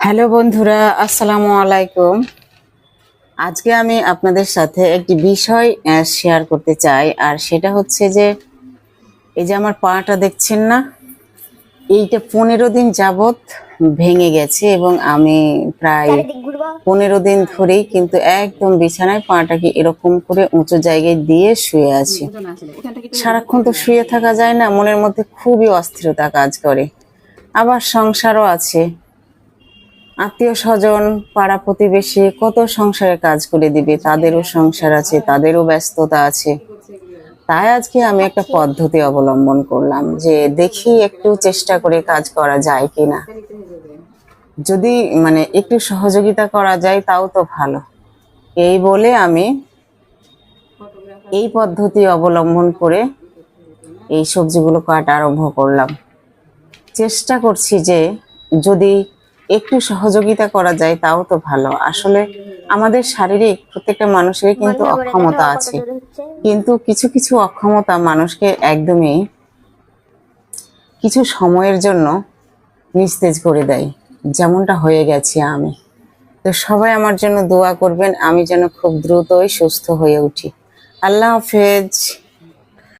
Hello বন্ধুরা আসসালামু আলাইকুম। আজকে আমি আপনাদের সাথে একটি বিষয় শেয়ার করতে চাই আর সেটা হচ্ছে যে এই যে আমার পাটা দেখছেন না এইটা পনেরো দিন যাবত ভেঙে গেছে এবং আমি প্রায় পনেরো দিন ধরেই কিন্তু একদম বিছানায় পাটাকে এরকম করে উঁচু জায়গায় দিয়ে শুয়ে আছি। সারাক্ষণ তো শুয়ে থাকা যায় না মনের মধ্যে খুবই অস্থিরতা কাজ করে। আবার সংসারও আছে। আত্মীয় স্বজন, পাড়া প্রতিবেশী, কত সংসারে কাজ করে দিবে? তাদেরও সংসার আছে, তাদেরও ব্যস্ততা আছে। তাই আজকে আমি একটা পদ্ধতি অবলম্বন করলাম যে দেখি একটু চেষ্টা করে কাজ করা যায় কিনা। যদি মানে একটু সহযোগিতা করা যায়, তাও তো ভালো। এই বলে আমি এই পদ্ধতি অবলম্বন করে এই সবজিগুলো কাটা আরম্ভ করলাম। চেষ্টা করছি যে যদি একটু সহযোগিতা করা যায় তাও তো ভালো। আসলে আমাদের শারীরিক প্রত্যেকটা মানুষেরই কিন্তু অক্ষমতা আছে। কিন্তু কিছু কিছু অক্ষমতা মানুষকে একদমই কিছু সময়ের জন্য নিস্তেজ করে দেয়। যেমনটা হয়ে গেছি আমি। তো সবাই আমার জন্য দোয়া করবেন আমি যেন খুব দ্রুতই সুস্থ হয়ে উঠি। আল্লাহ হাফেজ।